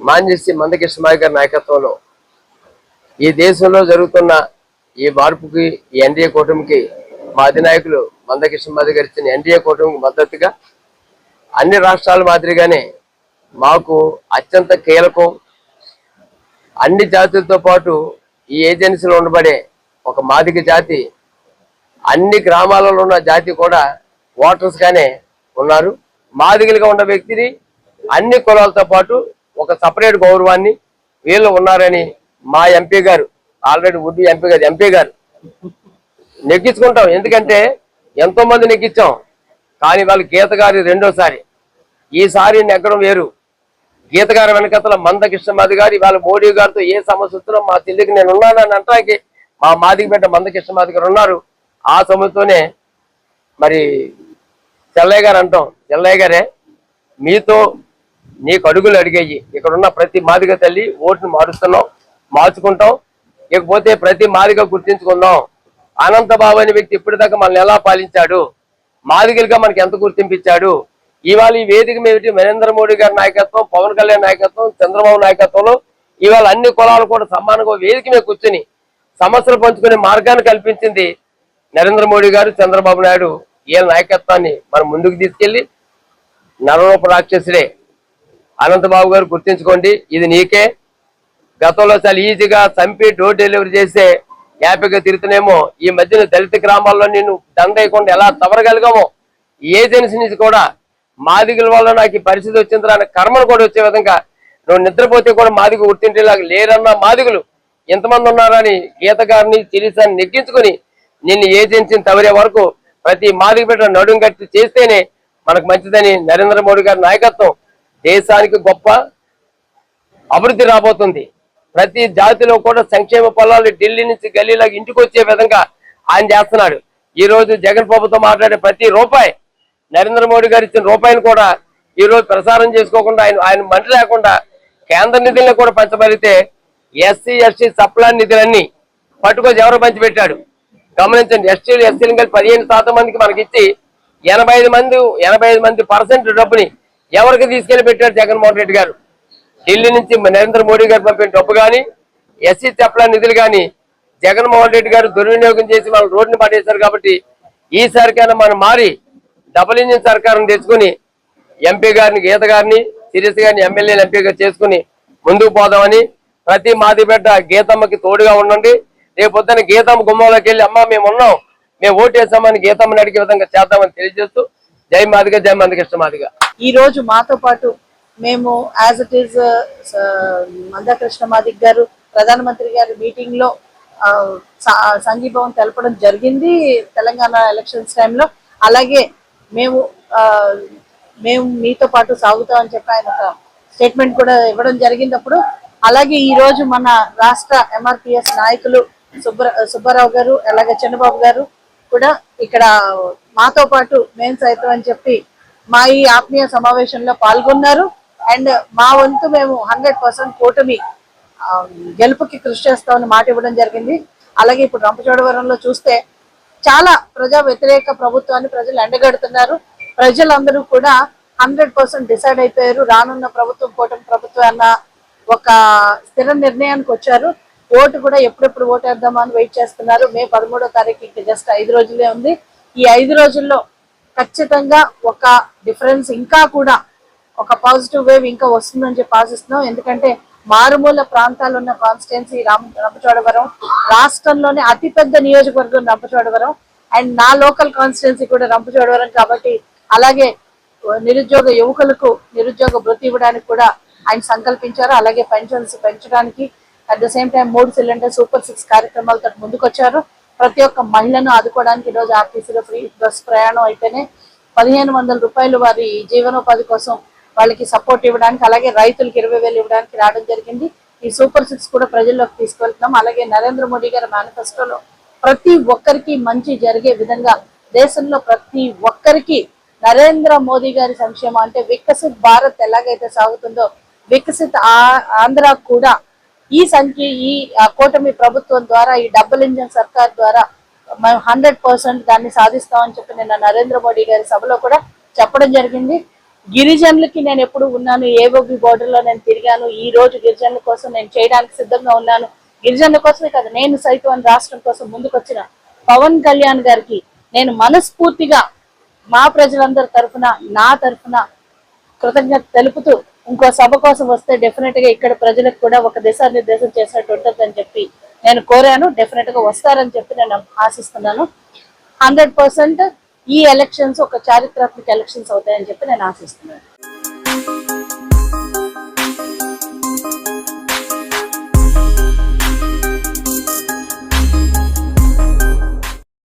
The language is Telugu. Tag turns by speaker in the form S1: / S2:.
S1: మాంజేసి మందకృష్ణమాయి గారి నాయకత్వంలో ఈ దేశంలో జరుగుతున్న ఈ మార్పుకి ఈ ఎన్డీఏ కూటమికి మా అధినాయకులు మందకృష్ణమాది గారు ఇచ్చిన ఎన్డీఏ కూటమికి మద్దతుగా అన్ని రాష్ట్రాల మాదిరిగానే మాకు అత్యంత కీలకం. అన్ని జాతులతో పాటు ఈ ఏజెన్సీలో ఉండబడే ఒక మాదిగ జాతి అన్ని గ్రామాలలో ఉన్న జాతి కూడా ఓటర్స్ గానే ఉన్నారు. మాదిగలుగా ఉన్న వ్యక్తిని అన్ని కులాలతో పాటు ఒక సపరేట్ గౌరవాన్ని వీళ్ళు ఉన్నారని మా ఎంపీ గారు ఆల్రెడీ ఉడ్డు ఎంపీ గారు ఎంపీ గారు నెగ్గించుకుంటాం. ఎందుకంటే ఎంతో మంది నెగ్గించాం. కానీ వాళ్ళు గీత గారి రెండోసారి. ఈసారి నెగ్గడం వేరు. గీత గారి వెనకతల మందకృష్ణమాది గారు ఇవాళ మోడీ గారితో ఏ సమస్య వచ్చినా మా చెల్లికి నేను ఉన్నానని అంటానికి మా మాదికి బిడ్డ కృష్ణ గారు ఉన్నారు. ఆ సమస్యతోనే మరి చెల్లయ్య గారు అంటాం చెల్లయ్య గారే మీతో నీకు అడుగులు అడిగేయి. ఇక్కడ ఉన్న ప్రతి మాదిగ తల్లి ఓటును మారుస్తున్నాం మార్చుకుంటాం. ఇకపోతే ప్రతి మాదిగ గుర్తించుకుందాం. అనంతబాబు అనే వ్యక్తి ఇప్పటిదాకా మనల్ని ఎలా పాలించాడు? మాదిగలుగా మనకి ఎంత గుర్తింపించాడు ఇవాళ ఈ వేదిక మీద నరేంద్ర మోడీ గారి నాయకత్వం పవన్ కళ్యాణ్ నాయకత్వం చంద్రబాబు నాయకత్వంలో ఇవాళ అన్ని కులాలు కూడా సమానంగా వేదిక మీద కూర్చుని సమస్యలు పంచుకునే మార్గాన్ని కల్పించింది నరేంద్ర మోడీ గారు చంద్రబాబు నాయుడు. ఈ నాయకత్వాన్ని మనం ముందుకు తీసుకెళ్ళి నరరూప రాక్షసుడే. అనంతబాబు గారు గుర్తించుకోండి ఇది నీకే. గతంలో చాలా ఈజీగా చంపి డోర్ డెలివరీ చేసే హ్యాపీగా తిరుగుతున్నామో. ఈ మధ్యన దళిత గ్రామాల్లో నేను దండయకుండా ఎలా తవరగలిగామో ఏజెన్సీ నుంచి కూడా మాదిగుల వల్ల నాకు ఈ పరిస్థితి వచ్చింది అనే కర్మను కూడా వచ్చే విధంగా. నువ్వు నిద్రపోతే కూడా మాదిగు గుర్తింటేలాగా లేరన్న మాదిగులు. ఎంతమంది ఉన్నారని గీత గారిని చిరిసాన్ని నెగ్గించుకుని నిన్ను ఏజెన్సీని తవరే వరకు ప్రతి మాదిగ పెట్టిన నడుం కట్టి చేస్తేనే మనకు మంచిదని నరేంద్ర మోడీ గారి నాయకత్వం దేశానికి గొప్ప అభివృద్ధి రాబోతుంది. ప్రతి జాతిలో కూడా సంక్షేమ పొలాలు ఢిల్లీ నుంచి గల్లీలాగా ఇంటికి వచ్చే విధంగా ఆయన చేస్తున్నాడు. ఈ రోజు జగన్ ప్రభుత్వం మాట్లాడే ప్రతి రూపాయి నరేంద్ర మోడీ గారు ఇచ్చిన రూపాయిని కూడా ఈ రోజు ప్రసారం చేసుకోకుండా ఆయన ఆయన మంటి లేకుండా కేంద్ర నిధులను కూడా పంచబడితే ఎస్సీ ఎస్టీ సప్లా నిధులన్నీ పట్టుకొని ఎవరు పంచిపెట్టాడు గమనించండి ఎస్టీలు ఎస్సీలు కలిపి పదిహేను శాతం మందికి మనకి ఇచ్చి ఎనభై ఐదు మంది ఎనభై ఐదు మంది పర్సెంట్ డబ్బుని ఎవరికి తీసుకెళ్ళి పెట్టాడు జగన్మోహన్ రెడ్డి గారు? ఢిల్లీ నుంచి నరేంద్ర మోడీ గారు పంపిన డబ్బు కానీ ఎస్సీ సప్లా నిధులు కానీ జగన్మోహన్ రెడ్డి గారు దుర్వినియోగం చేసి వాళ్ళు రోడ్డుని పడేశారు కాబట్టి ఈసారికైనా మనం మారి డబుల్ ఇంజిన్ సర్కారం తెచ్చుకుని ఎంపీ గారిని గీత గారిని సిరీస్ గారిని ఎమ్మెల్యేలు ఎంపీగా చేసుకుని ముందుకు పోదామని ప్రతి మాది బిడ్డ గీతమ్మకి తోడుగా ఉండండి. రేపొద్దున గీతమ్మ గుమ్మంలోకి వెళ్ళి అమ్మ మేము ఉన్నాం. మేము ఓటేసామని గీతమ్మని అడిగే విధంగా చేద్దామని తెలియజేస్తూ జై మాదిగ జై మందకృష్ణ మాదిగ.
S2: ఈ రోజు మాతో పాటు మేము as it is Mandakrishna Madiga గారు ప్రధానమంత్రి గారి మీటింగ్లో ఆ, సంఘీభావం తెలపడం జరిగింది తెలంగాణ ఎలక్షన్స్ టైంలో అలాగే మేము ఆ, మేము మీతో పాటు సాగుతామని చెప్పి ఆయన స్టేట్మెంట్ కూడా ఇవ్వడం జరిగింది అప్పుడు అలాగే ఈ రోజు మన రాష్ట్ర ఎంఆర్పిఎస్ నాయకులు సుబ్బర సుబ్బారావు గారు అలాగే చంద్రబాబు గారు కూడా ఇక్కడ మాతో పాటు మేము సైతం అని చెప్పి మా ఈ ఆత్మీయ సమావేశంలో పాల్గొన్నారు. అండ్ మా వంతు మేము హండ్రెడ్ పర్సెంట్ కూటమి గెలుపుకి కృషి చేస్తామని మాట ఇవ్వడం జరిగింది. అలాగే ఇప్పుడు రంపచోడవరంలో చూస్తే చాలా ప్రజా వ్యతిరేక ప్రభుత్వాన్ని ప్రజలు ఎండగడుతున్నారు. ప్రజలందరూ కూడా హండ్రెడ్ పర్సెంట్ డిసైడ్ అయిపోయారు. రానున్న ప్రభుత్వం కూటమి ప్రభుత్వం అన్న ఒక స్థిర నిర్ణయానికి వచ్చారు. ఓటు కూడా ఎప్పుడెప్పుడు ఓటు వేద్దామా అని వెయిట్ చేస్తున్నారు. మే పదమూడో తారీఖు ఇంకా జస్ట్ ఐదు రోజులే ఉంది. ఈ ఐదు రోజుల్లో ఖచ్చితంగా ఒక డిఫరెన్స్ ఇంకా కూడా ఒక పాజిటివ్ వేవ్ ఇంకా వస్తుందని చెప్పి ఆశిస్తున్నాం. ఎందుకంటే మారుమూల ప్రాంతాలు ఉన్న కాన్స్టిట్యున్సీ రామ రంపచోడవరం రాష్ట్రంలోనే అతిపెద్ద నియోజకవర్గం రంపచోడవరం అండ్ నా లోకల్ కాన్స్టిట్యున్సీ కూడా రంపచోడవరం కాబట్టి అలాగే నిరుద్యోగ యువకులకు నిరుద్యోగ వృత్తి ఇవ్వడానికి కూడా ఆయన సంకల్పించారు. అలాగే పెన్షన్స్ పెంచడానికి అట్ ద సేమ్ టైం మూడు సిలిండర్ సూపర్ సిక్స్ కార్యక్రమాలతో ముందుకొచ్చారు. ప్రతి ఒక్క మహిళను ఆదుకోవడానికి ఈరోజు ఆర్టీసీలో ఫ్రీ బస్ ప్రయాణం అయితేనే పదిహేను వందల రూపాయలు వారి జీవనోపాధి కోసం వాళ్ళకి సపోర్ట్ ఇవ్వడానికి అలాగే రైతులకు ఇరవై వేలు ఇవ్వడానికి రావడం జరిగింది. ఈ సూపర్ సిక్స్ కూడా ప్రజల్లోకి తీసుకెళ్తున్నాం. అలాగే నరేంద్ర మోడీ గారి మేనిఫెస్టోలో ప్రతి ఒక్కరికి మంచి జరిగే విధంగా దేశంలో ప్రతి ఒక్కరికి నరేంద్ర మోదీ గారి సంక్షేమం అంటే వికసిత్ భారత్ ఎలాగైతే సాగుతుందో వికసిత ఆ- ఆంధ్ర కూడా ఈ సంఖ్య ఈ కూటమి ప్రభుత్వం ద్వారా ఈ డబుల్ ఇంజన్ సర్కార్ ద్వారా మేము హండ్రెడ్ పర్సెంట్ దాన్ని సాధిస్తామని చెప్పి నిన్న నరేంద్ర మోడీ గారి సభలో కూడా చెప్పడం జరిగింది. గిరిజనులకి నేను ఎప్పుడు ఉన్నాను ఏవోబి బోర్డర్లో నేను తిరిగాను ఈ రోజు గిరిజనుల కోసం నేను చేయడానికి సిద్ధంగా ఉన్నాను. గిరిజనుల కోసమే కదా నేను సైతం అని రాష్ట్రం కోసం ముందుకొచ్చిన పవన్ కళ్యాణ్ గారికి నేను మనస్ఫూర్తిగా మా ప్రజలందరి తరఫున నా తరఫున కృతజ్ఞత తెలుపుతూ ఇంకో సభ కోసం వస్తే డెఫినెట్గా ఇక్కడ ప్రజలకు కూడా ఒక దిశానిర్దేశం చేసినట్టు ఉంటుందని చెప్పి నేను కోరాను. డెఫినెట్గా వస్తారని చెప్పి నేను ఆశిస్తున్నాను. హండ్రెడ్ పర్సెంట్ ఈ ఎలక్షన్స్ ఒక చారిత్రాత్మక ఎలక్షన్స్ అవుతాయని చెప్పి నేను ఆశిస్తున్నాను.